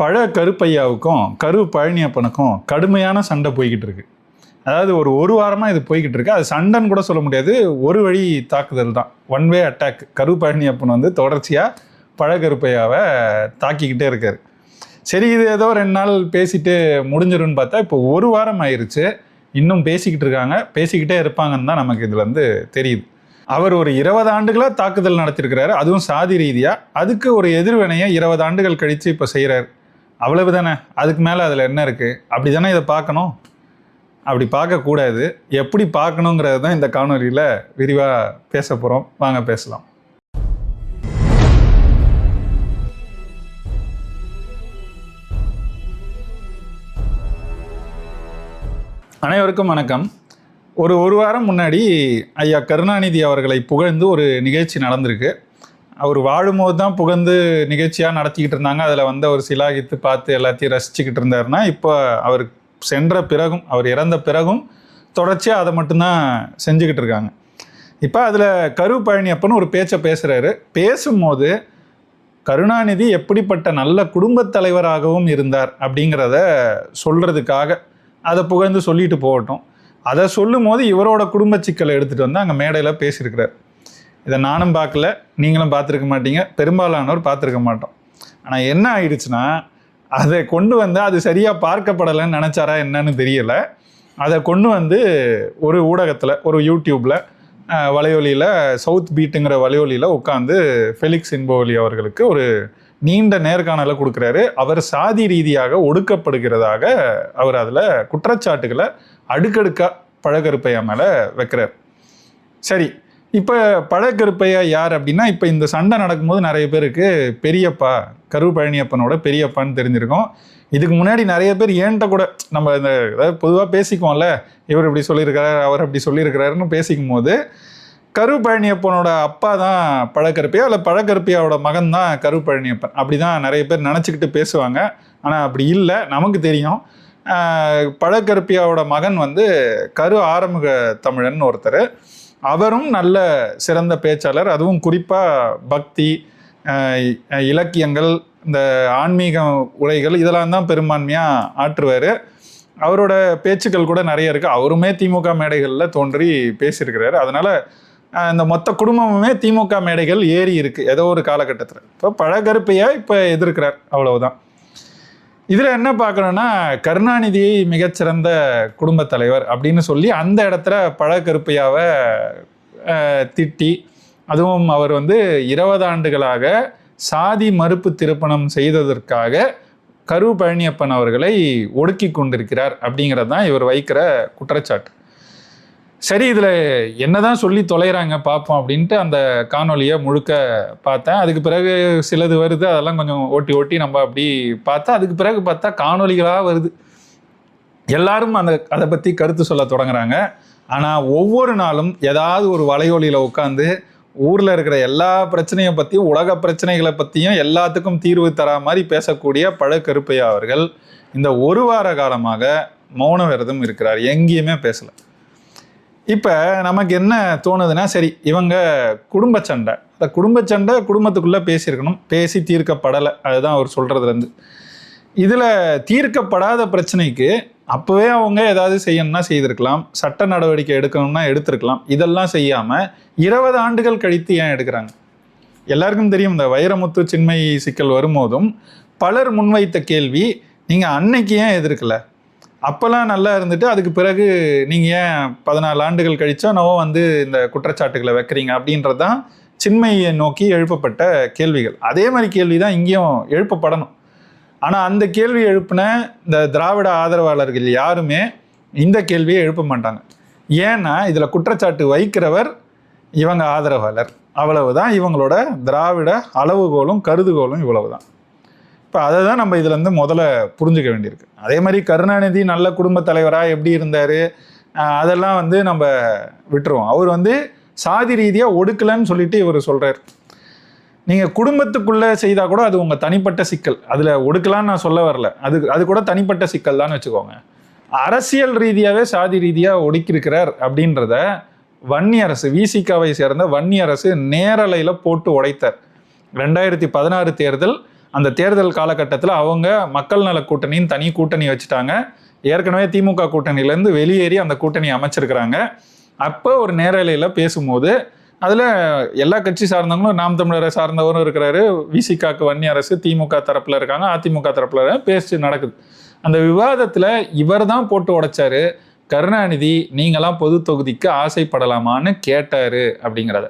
பழ கருப்பையாவுக்கும் கரு பழனியப்பனுக்கும் கடுமையான சண்டை போய்கிட்டு இருக்கு. அதாவது ஒரு ஒரு வாரமாக இது போய்கிட்டு இருக்கு. அது சண்டைன்னு கூட சொல்ல முடியாது. ஒரு வழி தாக்குதல் தான். ஒன் வே அட்டாக் கரு பழனியப்பன் வந்து தொடர்ச்சியாக பழ கருப்பையாவை தாக்கிக்கிட்டே இருக்காரு. சரி இது ஏதோ ரெண்டு நாள் பேசிட்டு முடிஞ்சிரும்னு பார்த்தா இப்போ ஒரு வாரம் ஆயிடுச்சு இன்னும் பேசிக்கிட்டு இருக்காங்க. பேசிக்கிட்டே இருப்பாங்கன்னு தான் நமக்கு இதுலேருந்து தெரியுது. அவர் ஒரு இருபது ஆண்டுகளாக தாக்குதல் நடத்திருக்கிறாரு அதுவும் சாதி ரீதியாக அதுக்கு ஒரு எதிர்வினையை இருபது ஆண்டுகள் கழித்து இப்போ செய்கிறாரு அவ்வளவு தானே அதுக்கு மேலே அதில் என்ன இருக்குது அப்படி தானே இதை பார்க்கணும்? அப்படி பார்க்கக்கூடாது. எப்படி பார்க்கணுங்கிறது தான் இந்த காணொலியில் விரிவாக பேச போகிறோம் வாங்க பேசலாம். அனைவருக்கும் வணக்கம். ஒரு ஒரு வாரம் முன்னாடி ஐயா கருணாநிதி அவர்களை புகழ்ந்து ஒரு நிகழ்ச்சி நடந்திருக்கு. அவர் வாழும்போது தான் புகழ்ந்து நிகழ்ச்சியாக நடத்திக்கிட்டு இருந்தாங்க. அதில் வந்து அவர் சிலாகித்து பார்த்து எல்லாத்தையும் ரசிச்சுக்கிட்டு இருந்தாருன்னா இப்போ அவர் சென்ற பிறகும் அவர் இறந்த பிறகும் தொடர்ச்சியாக அதை மட்டும்தான் செஞ்சுக்கிட்டு இருக்காங்க. இப்போ அதில் கரு பழனியப்பன்னு ஒரு பேச்சை பேசுகிறாரு பேசும்போது கருணாநிதி எப்படிப்பட்ட நல்ல குடும்பத் தலைவராகவும் இருந்தார் அப்படிங்கிறத சொல்கிறதுக்காக அதை புகழ்ந்து சொல்லிட்டு போகட்டும். அதை சொல்லும் போது இவரோட குடும்ப சிக்கலை எடுத்துகிட்டு வந்து அங்கே மேடையில் பேசியிருக்கிறார். இதை நானும் பார்க்கல நீங்களும் பார்த்துருக்க மாட்டீங்க பெரும்பாலானோர் பார்த்துருக்க மாட்டோம். ஆனால் என்ன ஆயிடுச்சுன்னா அதை கொண்டு வந்து அது சரியாக பார்க்கப்படலைன்னு நினச்சாரா என்னன்னு தெரியலை. அதை கொண்டு வந்து ஒரு ஊடகத்தில் ஒரு யூடியூப்பில் வலையொலியில் சவுத் பீட்டுங்கிற வலையொலியில் உட்காந்து ஃபெலிக்ஸ் இன்போலி அவர்களுக்கு ஒரு நீண்ட நேர்காணலை கொடுக்குறாரு. அவர் சாதி ரீதியாக ஒடுக்கப்படுகிறதாக அவர் அதில் குற்றச்சாட்டுகளை அடுக்கடுக்காக பழகருப்பையா மேலே வைக்கிறார். சரி இப்போ பழக்கருப்பையா யார் அப்படின்னா இப்போ இந்த சண்டை நடக்கும்போது நிறைய பேருக்கு பெரியப்பா கரு பழனியப்பனோட பெரியப்பான்னு தெரிஞ்சிருக்கும். இதுக்கு முன்னாடி நிறைய பேர் ஏன்ட்ட கூட நம்ம இந்த அதாவது பொதுவாக பேசிக்குவோம்ல இவர் இப்படி சொல்லியிருக்கிறார் அவர் அப்படி சொல்லியிருக்கிறாருன்னு பேசிக்கும் போது கரு பழனியப்பனோட அப்பா தான் பழக்கருப்பையா இல்லை பழக்கருப்பையாவோட மகன் தான் கரு பழனியப்பன் அப்படி தான் நிறைய பேர் நினச்சிக்கிட்டு பேசுவாங்க. ஆனால் அப்படி இல்லை நமக்கு தெரியும். பழக்கருப்பியாவோட மகன் வந்து கரு ஆறுமுக தமிழன் ஒருத்தர். அவரும் நல்ல சிறந்த பேச்சாளர். அதுவும் குறிப்பாக பக்தி இலக்கியங்கள் இந்த ஆன்மீக உரைகள் இதெல்லாம் தான் பெரும்பான்மையாக ஆற்றுவார். அவரோட பேச்சுக்கள் கூட நிறைய இருக்குது அவருமே திமுக மேடைகளில் தோன்றி பேசியிருக்கிறாரு. அதனால் இந்த மொத்த குடும்பமுமே திமுக மேடைகள் ஏறி இருக்குது ஏதோ ஒரு காலகட்டத்தில். இப்போ பழகருப்பையாக இப்போ எதிர்க்கிறார் அவ்வளவுதான். இதில் என்ன பார்க்கணும்னா கருணாநிதியை மிகச்சிறந்த குடும்பத் தலைவர் அப்படின்னு சொல்லி அந்த இடத்துல பழகருப்பையாவை திட்டி அதுவும் அவர் வந்து இருபது ஆண்டுகளாக சாதி மறுப்பு திருப்பணம் செய்ததற்காக கரு பழனியப்பன் அவர்களை ஒடுக்கி கொண்டிருக்கிறார் அப்படிங்கிறது தான் இவர் வைக்கிற குற்றச்சாட்டு. சரி இதில் என்னதான் சொல்லி தொலைகிறாங்க பார்ப்போம் அப்படின்ட்டு அந்த காணொலியை முழுக்க பார்த்தேன். அதுக்கு பிறகு சிலது வருது அதெல்லாம் கொஞ்சம் ஓட்டி ஓட்டி நம்ம அப்படி பார்த்தா அதுக்கு பிறகு பார்த்தா காணொலிகளாக வருது. எல்லாரும் அந்த அதை பற்றி கருத்து சொல்ல தொடங்குறாங்க. ஆனால் ஒவ்வொரு நாளும் ஏதாவது ஒரு வலையொலியில் உட்காந்து ஊரில் இருக்கிற எல்லா பிரச்சனையை பற்றியும் உலக பிரச்சனைகளை பற்றியும் எல்லாத்துக்கும் தீர்வு தரா மாதிரி பேசக்கூடிய பழக்கருப்பையா அவர்கள் இந்த ஒரு வார காலமாக மௌன விரதம் இருக்கிறார். எங்கேயுமே பேசலை. இப்போ நமக்கு என்ன தோணுதுன்னா சரி இவங்க குடும்ப சண்டை. அந்த குடும்ப சண்டை குடும்பத்துக்குள்ளே பேசியிருக்கணும். பேசி தீர்க்கப்படலை. அதுதான் அவர் சொல்கிறதுலேருந்து இதில் தீர்க்கப்படாத பிரச்சனைக்கு அப்போவே அவங்க ஏதாவது செய்யணும்னா செய்திருக்கலாம். சட்ட நடவடிக்கை எடுக்கணும்னா எடுத்திருக்கலாம். இதெல்லாம் செய்யாமல் இருபது ஆண்டுகள் கழித்து ஏன் எடுக்கிறாங்க? எல்லாருக்கும் தெரியும் இந்த வைரமுத்து சின்மை சிக்கல் வரும்போதும் பலர் முன்வைத்த கேள்வி நீங்கள் அன்னைக்கு ஏன் எதிர்க்கலை? அப்போல்லாம் நல்லா இருந்துட்டு அதுக்கு பிறகு நீங்கள் ஏன் பதினாலு ஆண்டுகள் கழிச்சோ நவோ வந்து இந்த குற்றச்சாட்டுகளை வைக்கிறீங்க அப்படின்றது தான் சின்மையை நோக்கி எழுப்பப்பட்ட கேள்விகள். அதே மாதிரி கேள்வி தான் இங்கேயும் எழுப்பப்படணும். ஆனால் அந்த கேள்வி எழுப்பின இந்த திராவிட ஆதரவாளர்கள் யாருமே இந்த கேள்வியை எழுப்ப மாட்டாங்க. ஏன்னா இதில் குற்றச்சாட்டு வைக்கிறவர் இவங்க ஆதரவாளர். அவ்வளவுதான். இவங்களோட திராவிட அளவுகோலும் கருதுகோலும் இவ்வளவுதான். இப்போ அதை தான் நம்ம இதுலேருந்து முதல்ல புரிஞ்சுக்க வேண்டியிருக்கு. அதே மாதிரி கருணாநிதி நல்ல குடும்ப தலைவராக எப்படி இருந்தார்? அதெல்லாம் வந்து நம்ம விட்டுருவோம். அவர் வந்து சாதி ரீதியாக ஒடுக்கலைன்னு சொல்லிட்டு இவர் சொல்கிறார் நீங்கள் குடும்பத்துக்குள்ளே செய்தால் கூட அது உங்கள் தனிப்பட்ட சிக்கல். அதில் ஒடுக்கலான்னு நான் சொல்ல வரல. அது அது கூட தனிப்பட்ட சிக்கல் தான் வச்சுக்கோங்க. அரசியல் ரீதியாகவே சாதி ரீதியாக ஒடுக்கியிருக்கிறார் அப்படின்றத வன்னி அரசு விசிகாவை சேர்ந்த வன்னி அரசு நேரலையில் போட்டு உடைத்தார். ரெண்டாயிரத்தி பதினாறு தேர்தல் அந்த தேர்தல் காலகட்டத்தில் அவங்க மக்கள் நல கூட்டணின்னு தனி கூட்டணி வச்சுட்டாங்க. ஏற்கனவே திமுக கூட்டணியிலேருந்து வெளியேறி அந்த கூட்டணி அமைச்சிருக்கிறாங்க. அப்போ ஒரு நேரலையில் பேசும்போது அதில் எல்லா கட்சி சார்ந்தவங்களும் நாம் தமிழரை சார்ந்தவரும் இருக்கிறாரு. விசிகாக்கு வன்னி அரசு திமுக தரப்பில் இருக்காங்க அதிமுக தரப்பில் பேச்சு நடக்குது. அந்த விவாதத்தில் இவர் தான் போட்டு உடைச்சாரு. கருணாநிதி நீங்களாம் பொது தொகுதிக்கு ஆசைப்படலாமான்னு கேட்டாரு அப்படிங்கிறத.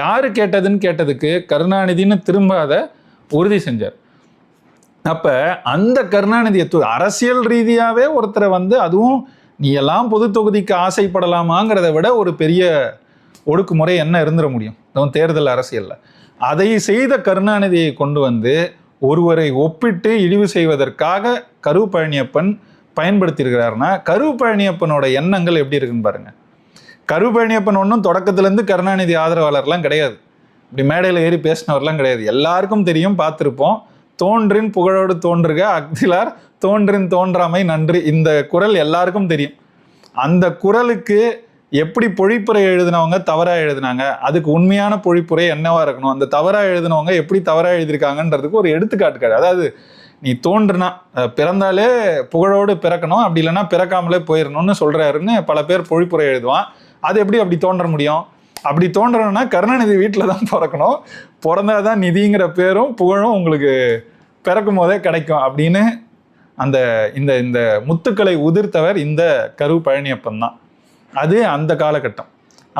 யாரு கேட்டதுன்னு கேட்டதுக்கு கருணாநிதின்னு திரும்ப அதை உறுதி செஞ்சார். அப்ப அந்த கருணாநிதியை தூ- அரசியல் ரீதியாவே ஒருத்தரை வந்து அதுவும் நீ எல்லாம் பொது தொகுதிக்கு ஆசைப்படலாமாங்கிறத விட ஒரு பெரிய ஒடுக்குமுறை என்ன இருந்துட முடியும்? தேர்தல் அரசியல்ல. அதை செய்த கருணாநிதியை கொண்டு வந்து ஒருவரை ஒப்பிட்டு இழிவு செய்வதற்காக கரு பழனியப்பன் பயன்படுத்தியிருக்கிறாருன்னா கரு பழனியப்பனோட எண்ணங்கள் எப்படி இருக்குன்னு பாருங்க. கரு பழனியப்பன் ஒன்றும் தொடக்கத்துலேருந்து கருணாநிதி ஆதரவாளர்லாம் கிடையாது. இப்படி மேடையில் ஏறி பேசினவர்லாம் கிடையாது. எல்லாருக்கும் தெரியும் பார்த்துருப்போம். தோன்றின் புகழோடு தோன்றுக அக்திலார் தோன்றின் தோன்றாமை நன்றி. இந்த குரல் எல்லாருக்கும் தெரியும். அந்த குரலுக்கு எப்படி பொழிப்புரை எழுதினவங்க தவறாக எழுதினாங்க? அதுக்கு உண்மையான பொழிப்புரை என்னவா இருக்கணும்? அந்த தவறாக எழுதினவங்க எப்படி தவறாக எழுதியிருக்காங்கன்றதுக்கு ஒரு எடுத்துக்காட்டு கிடையாது அதாவது நீ தோன்றுனா பிறந்தாலே புகழோடு பிறக்கணும். அப்படி இல்லைன்னா பிறக்காமலே போயிடணும்னு சொல்கிறாருன்னு பல பேர் பொழிப்புரை எழுதுவான். அது எப்படி அப்படி தோன்ற முடியும்? அப்படி தோன்றணும்னா கருணாநிதி வீட்டில் தான் பிறக்கணும். பிறந்தாதான் நிதிங்கிற பேரும் புகழும் உங்களுக்கு பிறக்கும் போதே கிடைக்கும் அப்படின்னு அந்த இந்த இந்த முத்துக்களை உதிர்த்தவர் இந்த கரு பழனியப்பன் தான். அது அந்த காலகட்டம்.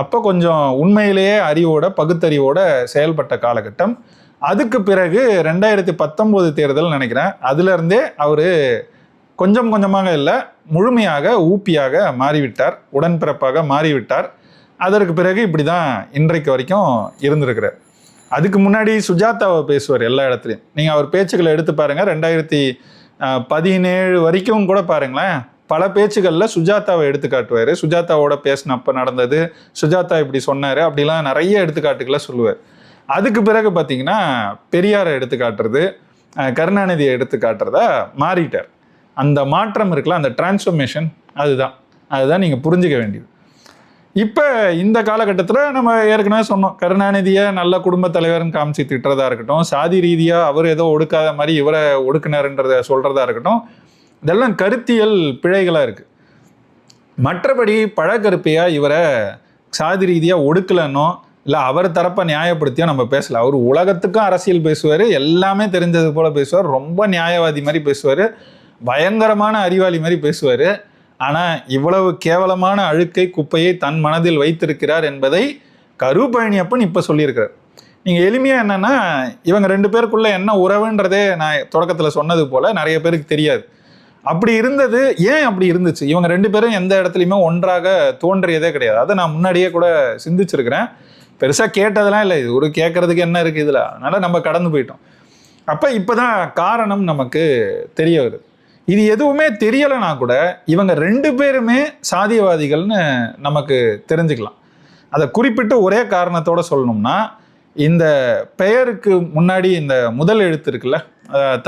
அப்போ கொஞ்சம் உண்மையிலேயே அறிவோட பகுத்தறிவோட செயல்பட்ட காலகட்டம். அதுக்கு பிறகு ரெண்டாயிரத்தி பத்தொம்போது தேர்தல் நினைக்கிறேன். அதுலேருந்தே அவர் கொஞ்சம் கொஞ்சமாக இல்லை முழுமையாக ஊப்பியாக மாறிவிட்டார். உடன்பிறப்பாக மாறிவிட்டார். அதற்கு பிறகு இப்படி தான் இன்றைக்கு வரைக்கும் இருந்திருக்கிறார். அதுக்கு முன்னாடி சுஜாதாவை பேசுவார் எல்லா இடத்துலையும். நீங்கள் அவர் பேச்சுக்களை எடுத்து பாருங்கள் ரெண்டாயிரத்தி பதினேழு வரைக்கும் கூட பாருங்களேன். பல பேச்சுகளில் சுஜாதாவை எடுத்து காட்டுவார். சுஜாதாவோட பேசினப்ப நடந்தது. சுஜாதா இப்படி சொன்னார். அப்படிலாம் நிறைய எடுத்துக்காட்டுகளை சொல்லுவார். அதுக்கு பிறகு பார்த்தீங்கன்னா பெரியாரை எடுத்து காட்டுறது கருணாநிதியை எடுத்து காட்டுறதா மாறிட்டார். அந்த மாற்றம் இருக்குல்ல அந்த டிரான்ஸ்ஃபர்மேஷன் அதுதான். அதுதான் நீங்கள் புரிஞ்சுக்க வேண்டியது. இப்போ இந்த காலகட்டத்தில் நம்ம ஏற்கனவே சொன்னோம் கருணாநிதியை நல்ல குடும்ப தலைவர்னு காமிச்சு திட்டுறதா இருக்கட்டும் சாதி ரீதியாக அவர் ஏதோ ஒடுக்காத மாதிரி இவரை ஒடுக்குனாருன்றத சொல்கிறதா இருக்கட்டும் இதெல்லாம் கருத்தியல் பிழைகளாக இருக்குது மற்றபடி பழக்கருப்பையாக இவரை சாதி ரீதியாக ஒடுக்கலன்னோ இல்லை அவர் தரப்பை நியாயப்படுத்தியோ நம்ம பேசல. அவர் உலகத்துக்கும் அரசியல் பேசுவார் எல்லாமே தெரிஞ்சது போல் பேசுவார் ரொம்ப நியாயவாதி மாதிரி பேசுவார் பயங்கரமான அறிவாளி மாதிரி பேசுவார். ஆனால் இவ்வளவு கேவலமான அழுக்கை குப்பையை தன் மனதில் வைத்திருக்கிறார் என்பதை கரு இப்போ சொல்லியிருக்கிறார். நீங்கள் எளிமையாக என்னென்னா இவங்க ரெண்டு பேருக்குள்ளே என்ன உறவுன்றதே நான் தொடக்கத்தில் சொன்னது போல் நிறைய பேருக்கு தெரியாது. அப்படி இருந்தது ஏன் அப்படி இருந்துச்சு? இவங்க ரெண்டு பேரும் எந்த இடத்துலையுமே ஒன்றாக தோன்றியதே கிடையாது. அதை நான் முன்னாடியே கூட சிந்திச்சிருக்கிறேன். பெருசாக கேட்டதெல்லாம் இல்லை. இது ஒரு கேட்கறதுக்கு என்ன இருக்குது இதில்? அதனால் நம்ம கடந்து போயிட்டோம். அப்போ இப்போ தான் காரணம் நமக்கு தெரிய வருது. இது எதுவுமே தெரியலைனா கூட இவங்க ரெண்டு பேருமே சாதியவாதிகள்னு நமக்கு தெரிஞ்சுக்கலாம். அதை குறிப்பிட்டு ஒரே காரணத்தோடு சொல்லணும்னா இந்த பெயருக்கு முன்னாடி இந்த முதல் எழுத்து இருக்குல்ல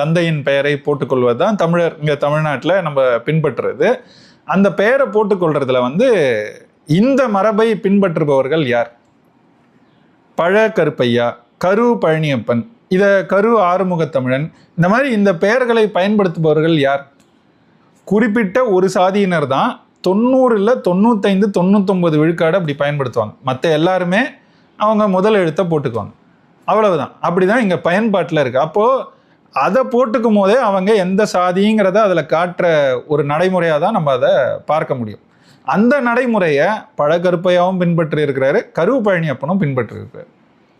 தந்தையின் பெயரை போட்டுக்கொள்வது தான் தமிழர் இங்கே தமிழ்நாட்டில் நம்ம பின்பற்றுறது. அந்த பெயரை போட்டுக்கொள்றதுல வந்து இந்த மரபை பின்பற்றுபவர்கள் யார்? பழ கருப்பையா கரு பழனியப்பன் இதை கரு ஆறுமுகத்தமிழன் இந்த மாதிரி இந்த பெயர்களை பயன்படுத்துபவர்கள் யார்? குறிப்பிட்ட ஒரு சாதியினர் தான் தொண்ணூறில் தொண்ணூத்தைந்து தொண்ணூத்தொம்பது விழுக்காடு அப்படி பயன்படுத்துவாங்க. மற்ற எல்லாருமே அவங்க முதல் எழுத்தை போட்டுக்குவாங்க. அவ்வளவுதான். அப்படி தான் இங்கே பயன்பாட்டில் இருக்குது அப்போது அதை போட்டுக்கும் போதே அவங்க எந்த சாதிங்கிறத அதில் காட்டுற ஒரு நடைமுறையாக தான் நம்ம அதை பார்க்க முடியும். அந்த நடைமுறையை பழகருப்பையாவும் பின்பற்றி இருக்கிறாரு கரு பழனியப்பனும் பின்பற்றி இருக்கிறாரு.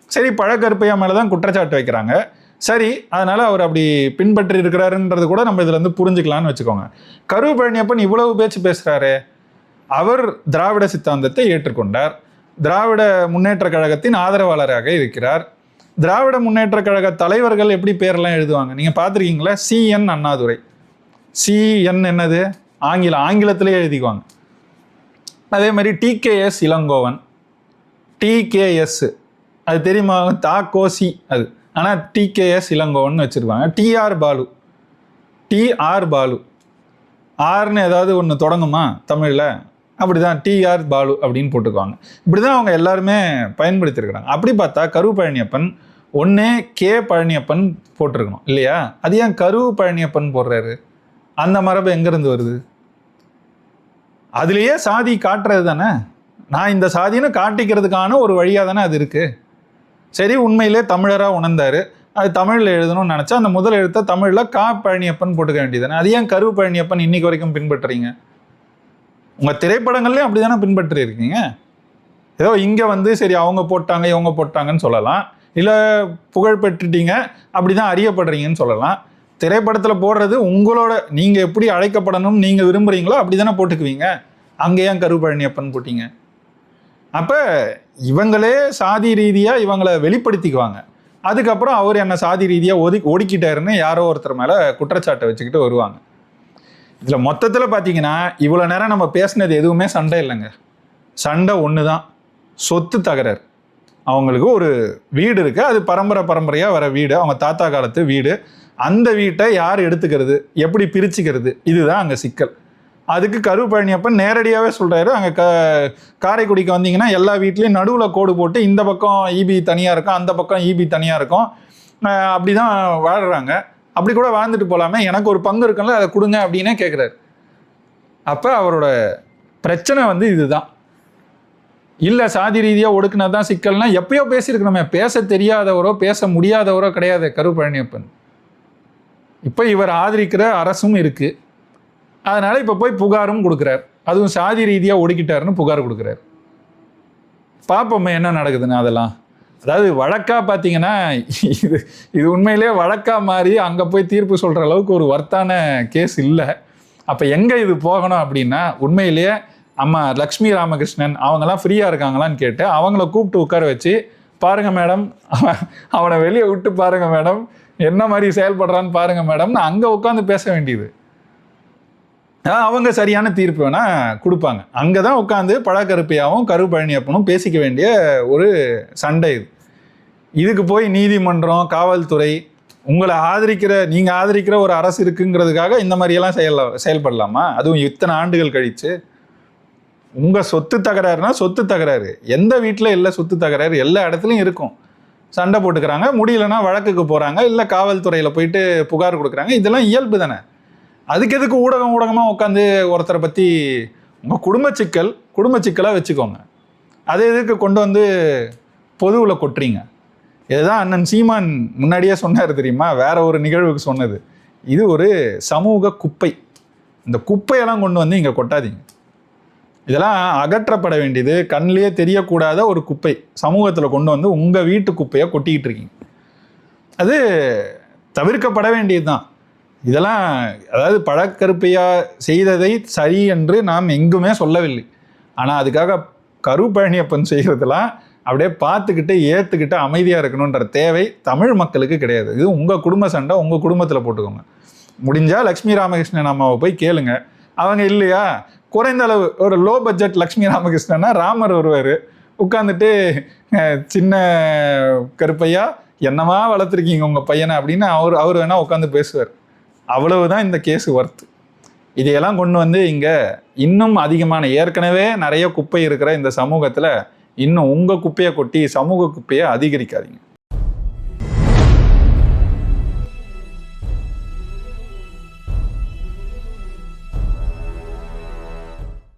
சரி பழக்கருப்பையா மேலே தான் குற்றச்சாட்டு வைக்கிறாங்க. சரி அதனால் அவர் அப்படி பின்பற்றி இருக்கிறாருன்றது கூட நம்ம இதில் வந்து புரிஞ்சுக்கலாம்னு வச்சுக்கோங்க. கரு பழனியப்பன் இவ்வளவு பேச்சு பேசுகிறாரு அவர் திராவிட சித்தாந்தத்தை ஏற்றுக்கொண்டார். திராவிட முன்னேற்ற கழகத்தின் ஆதரவாளராக இருக்கிறார். திராவிட முன்னேற்ற கழக தலைவர்கள் எப்படி பேரெல்லாம் எழுதுவாங்க? நீங்கள் பார்த்துருக்கீங்களா? சிஎன் அண்ணாதுரை. சிஎன் என்னது? ஆங்கிலம் ஆங்கிலத்திலே எழுதிக்குவாங்க. அதே மாதிரி டிகேஎஸ் இளங்கோவன். டிகேஎஸ் அது தெரியுமா? தா கோசி அது ஆனால் டிகேஎஸ் இளங்கோவன் வச்சுருப்பாங்க. டிஆர் பாலு. டிஆர் பாலு. ஆர்னு ஏதாவது ஒன்று தொடங்குமா தமிழில்? அப்படி தான் டிஆர் பாலு அப்படின்னு போட்டுக்குவாங்க. இப்படி தான் அவங்க எல்லாருமே பயன்படுத்தியிருக்கிறாங்க அப்படி பார்த்தா கரு பழனியப்பன் ஒன்றே கே பழனியப்பன் போட்டிருக்கணும். இல்லையா? அது ஏன் கரு பழனியப்பன் போடுறாரு? அந்த மரபு எங்கேருந்து வருது? அதுலேயே சாதி காட்டுறது தானே நான் இந்த சாதின்னு காட்டிக்கிறதுக்கான ஒரு வழியாக தானே அது இருக்குது சரி உண்மையிலே தமிழராக உணர்ந்தார். அது தமிழில் எழுதணும்னு நினச்சா அந்த முதல் எழுத்தை தமிழில் கா பழனியப்பன் போட்டுக்க வேண்டியதானே அது ஏன் கரு பழனியப்பன் இன்னைக்கு வரைக்கும் பின்பற்றுறீங்க? உங்கள் திரைப்படங்கள்லேயும் அப்படி தானே பின்பற்றிருக்கீங்க? ஏதோ இங்கே வந்து சரி அவங்க போட்டாங்க இவங்க போட்டாங்கன்னு சொல்லலாம். இல்லை புகழ் பெற்றுட்டீங்க அப்படி தான் அறியப்படுறீங்கன்னு சொல்லலாம். திரைப்படத்தில் போடுறது உங்களோட நீங்கள் எப்படி அழைக்கப்படணும் நீங்கள் விரும்புகிறீங்களோ அப்படி தானே போட்டுக்குவீங்க. அங்கே ஏன் கரு பழனியப்பன் போட்டிங்க? அப்போ இவங்களே சாதி ரீதியாக இவங்களை வெளிப்படுத்திக்குவாங்க. அதுக்கப்புறம் அவர் என்னை சாதி ரீதியாக ஒதி ஒடுக்கிட்டாருன்னு யாரோ ஒருத்தர் மேலே குற்றச்சாட்டை வச்சுக்கிட்டு வருவாங்க. இதில் மொத்தத்தில் பார்த்தீங்கன்னா இவ்வளோ நேரம் நம்ம பேசினது எதுவுமே சண்டை இல்லைங்க. சண்டை ஒன்று தான் சொத்து தகராறு. அவங்களுக்கு ஒரு வீடு இருக்குது அது பரம்பரை பரம்பரையாக வர வீடு. அவங்க தாத்தா காலத்து வீடு. அந்த வீட்டை யார் எடுத்துக்கிறது? எப்படி பிரிச்சுக்கிறது? இதுதான் அங்கே சிக்கல். அதுக்கு கரு பழனியப்பன் நேரடியாகவே சொல்கிறாரு அங்கே க காரைக்குடிக்கு வந்தீங்கன்னா எல்லா வீட்லேயும் நடுவில் கோடு போட்டு இந்த பக்கம் இபி தனியாக இருக்கும் அந்த பக்கம் இபி தனியாக இருக்கும். அப்படி தான் வாழ்கிறாங்க அப்படி கூட வாழ்ந்துட்டு போகலாமே எனக்கு ஒரு பங்கு இருக்குல்ல அதை கொடுங்க அப்படின்னே கேட்குறாரு அப்போ அவரோட பிரச்சனை வந்து இதுதான். இல்லை சாதி ரீதியாக ஒடுக்குனது தான் சிக்கல்னா எப்பயோ பேசியிருக்கணுமே. பேச தெரியாதவரோ பேச முடியாதவரோ கிடையாது கரு பழனியப்பன். இப்போ இவர் ஆதரிக்கிற அரசும் இருக்குது அதனால் இப்போ போய் புகாரும் கொடுக்குறார். அதுவும் சாதி ரீதியாக ஒடுக்கிட்டாருன்னு புகார் கொடுக்குறாரு. பார்ப்போமே என்ன நடக்குதுன்னு அதெல்லாம். அதாவது வழக்காக பார்த்தீங்கன்னா இது இது உண்மையிலேயே வழக்காக மாறி அங்கே போய் தீர்ப்பு சொல்கிற அளவுக்கு ஒரு வர்த்தான கேஸ் இல்லை. அப்போ எங்கே இது போகணும் அப்படின்னா உண்மையிலேயே அம்மா லக்ஷ்மி ராமகிருஷ்ணன் அவங்கெல்லாம் ஃப்ரீயாக இருக்காங்களான்னு கேட்டு அவங்கள கூப்பிட்டு உட்கார வச்சு பாருங்கள் மேடம் அவன் அவனை வெளியே விட்டு பாருங்கள் மேடம் என்ன மாதிரி செயல்படுறான்னு பாருங்கள் மேடம்னு அங்கே உட்காந்து பேச வேண்டியது. அவங்க சரியான தீர்ப்பு வேணா கொடுப்பாங்க. அங்கே தான் உட்காந்து பழக்கருப்பையாகவும் கருப்பழனியப்பனும் பேசிக்க வேண்டிய ஒரு சண்டை இது. இதுக்கு போய் நீதிமன்றம் காவல்துறை உங்களை ஆதரிக்கிற நீங்கள் ஆதரிக்கிற ஒரு அரசு இருக்குங்கிறதுக்காக இந்த மாதிரியெல்லாம் செயல் செயல்படலாமா? அதுவும் இத்தனை ஆண்டுகள் கழித்து உங்கள் சொத்து தகராறுனா சொத்து தகராறு. எந்த வீட்டில் இல்லை சொத்து தகராறு எல்லா இடத்துலையும் இருக்கும். சண்டை போட்டுக்கிறாங்க முடியலன்னா வழக்குக்கு போகிறாங்க இல்லை காவல்துறையில் போயிட்டு புகார் கொடுக்குறாங்க இதெல்லாம் இயல்பு தானே? அதுக்கு எதுக்கு ஊடகம் ஊடகமாக உட்காந்து ஒருத்தரை பற்றி உங்கள் குடும்ப சிக்கல் குடும்ப சிக்கலாக வச்சுக்கோங்க. அதை எதுக்கு கொண்டு வந்து பொதுவில் கொட்டுறீங்க? இதுதான் அண்ணன் சீமான் முன்னாடியே சொன்னார் தெரியுமா? வேற ஒரு நிகழ்வுக்கு சொன்னது. இது ஒரு சமூக குப்பை. இந்த குப்பையெல்லாம் கொண்டு வந்து இங்கே கொட்டாதீங்க. இதெல்லாம் அகற்றப்பட வேண்டியது கண்ணிலே தெரியக்கூடாத ஒரு குப்பை. சமூகத்தில் கொண்டு வந்து உங்கள் வீட்டு குப்பையை கொட்டிக்கிட்டு இருக்கீங்க. அது தவிர்க்கப்பட வேண்டியது தான் இதெல்லாம் அதாவது பழக்கருப்பையா செய்ததை சரி என்று நாம் எங்குமே சொல்லவில்லை. ஆனால் அதுக்காக கரு பழனியப்பன் செய்கிறதெல்லாம் அப்படியே பார்த்துக்கிட்டு ஏற்றுக்கிட்டு அமைதியாக இருக்கணுன்ற தேவை தமிழ் மக்களுக்கு கிடையாது. இது உங்கள் குடும்ப சண்டை உங்கள் குடும்பத்தில் போட்டுக்கோங்க. முடிஞ்சால் லக்ஷ்மி ராமகிருஷ்ணன் அம்மாவை போய் கேளுங்க. அவங்க இல்லையா? குறைந்த அளவு ஒரு லோ பட்ஜெட் லக்ஷ்மி ராமகிருஷ்ணன்னா ராமர் வருவார். உட்காந்துட்டு சின்ன கருப்பையா என்னமா வளர்த்துருக்கீங்க உங்கள் பையனை? அப்படின்னு அவர் அவர் வேணால் உட்காந்து பேசுவார். அவ்வளவுதான் இந்த கேஸ் ஒர்த்து இதையெல்லாம் கொண்டு வந்து இங்கே இன்னும் அதிகமான ஏற்கனவே நிறைய குப்பை இருக்கிற இந்த சமூகத்தில் இன்னும் உங்கள் குப்பையை கொட்டி சமூக குப்பையை அதிகரிக்காதீங்க.